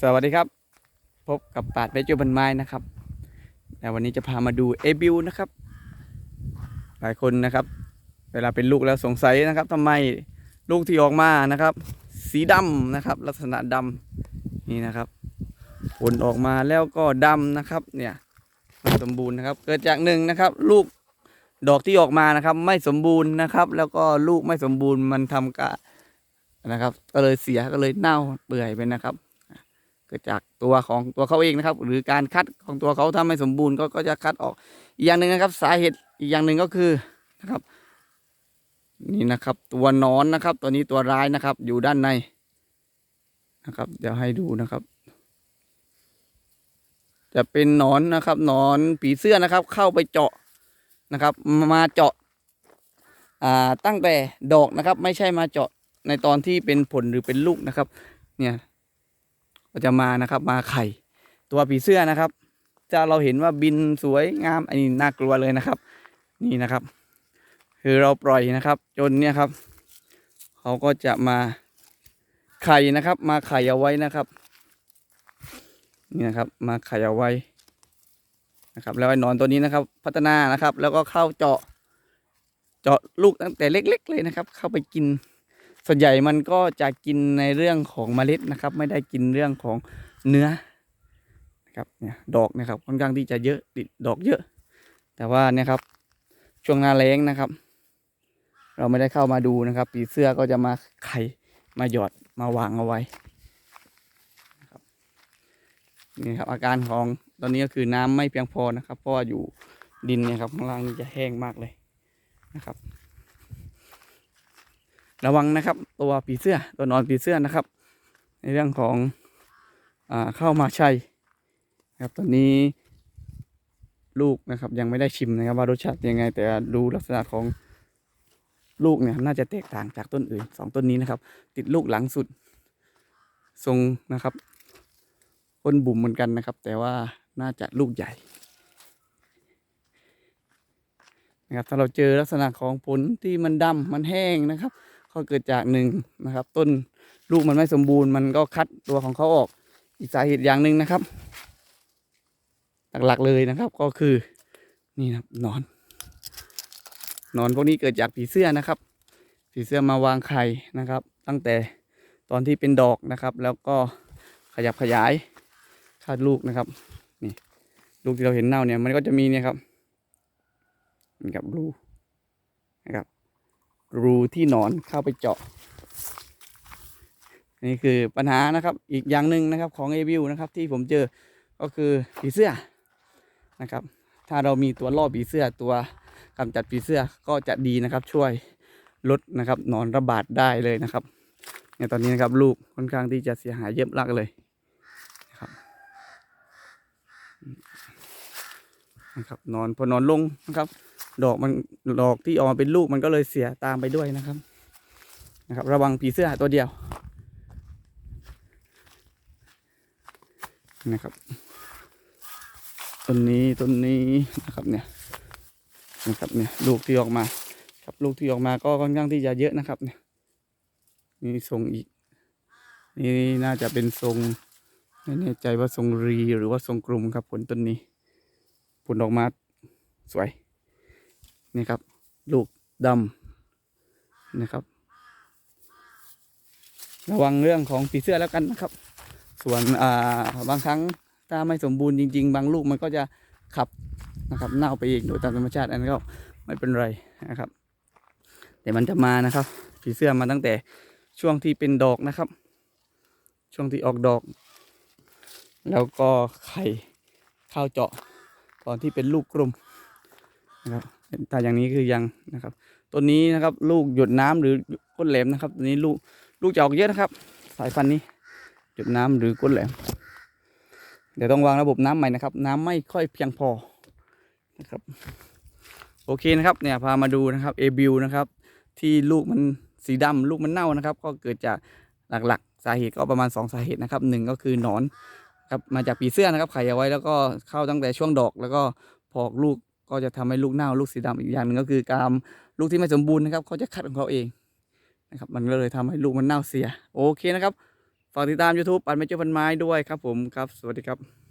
สวัสดีครับ พบกับปาดเบจูบันไม้นะครับแต่วันนี้จะพามาดูเอบิวนะครับ หลายคนนะครับ เวลาเป็นลูกแล้วสงสัยนะครับทำไมลูกที่ออกมานะครับ สีดำนะครับ ลักษณะดำนี่นะครับ ผลออกมาแล้วก็ดำนะครับ เนี่ยไม่สมบูรณ์นะครับ เกิดจากหนึ่งนะครับ ลูกดอกที่ออกมานะครับ ไม่สมบูรณ์นะครับ แล้วก็ลูกไม่สมบูรณ์มันทำกะนะครับ ก็เลยเสียก็เลยเน่าเปื่อยไปนะครับ กิดจากตัวของตัวเขาเองนะครับ หรือการคัดของตัวเขาถ้าไม่สมบูรณ์ก็ก็จะคัดออกอีกอย่างหนึ่งนะครับ สาเหตุอีกอย่างหนึ่งก็คือนะครับ นี่นะครับ ตัวนอนนะครับ ตัวนี้ตัวร้ายนะครับ อยู่ด้านในนะครับ เดี๋ยวให้ดูนะครับ จะเป็นนอนนะครับนอนผีเสื้อนะครับ เข้าไปเจาะนะครับ มาเจาะอ่าตั้งแต่ดอกนะครับ ไม่ใช่มาเจาะในตอนที่เป็นผลหรือเป็นลูกนะครับ เนี่ย ก็จะมานะครับ มาไข่ ตัวผีเสื้อนะครับ จะเราเห็นว่าบินสวยงามอันนี้น่ากลัวเลยนะครับ นี่นะครับ คือเราปล่อยนะครับ จนเนี่ยครับเขาก็จะมาไข่นะครับ มาไข่เอาไว้นะครับนี่นะครับ มาไข่เอาไว้นะครับ แล้วไอ้หนอนตัวนี้นะครับ พัฒนานะครับ แล้วก็เข้าเจาะ เจาะลูกตั้งแต่เล็ก ๆ เลยนะครับ เข้าไปกิน ส่วนใหญ่มันก็จะกินในเรื่องของเมล็ดนะครับ ไม่ได้กินเรื่องของเนื้อนะครับเนี่ยดอกนะครับค่อนข้างที่จะเยอะติดดอกเยอะ แต่ว่าเนี่ยครับช่วงหน้าแล้งนะครับ เราไม่ได้เข้ามาดูนะครับ ปีเสื้อก็จะมาไข่มาหยอดมาวางเอาไว้นี่ครับอาการของตอนนี้ก็คือน้ำไม่เพียงพอนะครับ เพราะว่าอยู่ดินเนี่ยครับข้างล่างนี่จะแห้งมากเลยนะครับ ระวังนะครับ ตัวผีเสื้อตัวนอนผีเสื้อนะครับ ในเรื่องของอเข้ามาใช่ครับตอนนี้ลูกนะครับ ยังไม่ได้ชิมนะครับว่ารสชาติยังไง แต่ดูลักษณะของลูกเนี่ยน่าจะแตกต่างจากต้นอื่นสองต้นนี้นะครับ ติดลูกหลังสุด ทรงนะครับก้นบุ๋มเหมือนกันนะครับ แต่ว่าน่าจะลูกใหญ่นะครับถ้าเราเจอลักษณะของผลที่มันดำมันแห้งนะครับ ก็เกิดจากหนึ่งนะครับ ต้นลูกมันไม่สมบูรณ์ มันก็คัดตัวของเขาออก อีกสาเหตุอย่างหนึ่งนะครับ หลักๆเลยนะครับก็คือนี่นะครับนอน นอนพวกนี้เกิดจากผีเสื้อนะครับ ผีเสื้อมาวางไข่นะครับ ตั้งแต่ตอนที่เป็นดอกนะครับ แล้วก็ขยับขยายคาดลูกนะครับนี่ลูกที่เราเห็นเน่าเนี่ยมันก็จะมีเนี่ยครับนี่ครับรูนะครับ รูที่หนอนเข้าไปเจาะ นี่คือปัญหานะครับอีกอย่างหนึ่งนะครับของเอวิวนะครับที่ผมเจอก็คือผีเสื้อนะครับ ถ้าเรามีตัวล่อผีเสื้อตัวกำจัดผีเสื้อก็จะดีนะครับ ช่วยลดนะครับนอนระบาดได้เลยนะครับเนี่ยตอนนี้นะครับลูกค่อนข้างที่จะเสียหายเยอะมากเลยนะครับนะครับ นอนพอนอนลงนะครับ ดอกมันดอกที่ออกมาเป็นลูกมันก็เลยเสียตามไปด้วยนะครับ นะครับ ระวังผีเสื้อตัวเดียวนะครับต้นนี้ต้นนี้นะครับเนี่ยนะครับเนี่ยลูกที่ออกมา ครับลูกที่ออกมาก็ค่อนข้างที่จะเยอะนะครับเนี่ยนี่ทรงอีก นี่น่าจะเป็นทรงไม่แน่ใจว่าทรงรีหรือว่าทรงกลุ่มครับผลต้นนี้ ผลออกมาสวย นี่ครับ ลูกดำนะครับ ระวังเรื่องของผีเสื้อแล้วกันนะครับ ส่วนอ่าบางครั้งถ้าไม่สมบูรณ์จริง ๆ บางลูกมันก็จะขับนะครับเน่าไปเองโดยตามธรรมชาติอันนั้นก็ไม่เป็นไรนะครับ แต่มันจะมานะครับผีเสื้อมาตั้งแต่ช่วงที่เป็นดอกนะครับ ช่วงที่ออกดอก แล้วก็ไข่ข้าวเจาะตอนที่เป็นลูกกลมนะครับ แต่อย่างนี้คือยังนะครับต้นนี้นะครับ ลูกหยดน้ำหรือก้นแหลมนะครับ ตัวนี้ลูกลูกจะออกเยอะนะครับ สายพันธุ์นี้หยดน้ำหรือก้นแหลม เดี๋ยวต้องวางระบบน้ำใหม่นะครับ น้ำไม่ค่อยเพียงพอนะครับ โอเคนะครับ เนี่ยพามาดูนะครับเอบิวนะครับ ที่ลูกมันสีดำลูกมันเน่านะครับ ก็เกิดจากหลักๆ สาเหตุก็ประมาณ 2 สาเหตุนะครับหนึ่งก็คือหนอนครับมาจากปีเสื้อนะครับไข่เอาไว้แล้วก็เข้าตั้งแต่ช่วงดอกแล้วก็พอกลูก ก็จะทำให้ลูกเน่าลูกสีดำอีกอย่างหนึ่งก็คือการลูกที่ไม่สมบูรณ์นะครับเขาจะคัดของเขาเองนะครับมันก็เลยทำให้ลูกมันเน่าเสีย โอเคนะครับฝากติดตาม YouTube ปันไม่เจอพันไม้ด้วยครับผมครับ สวัสดีครับ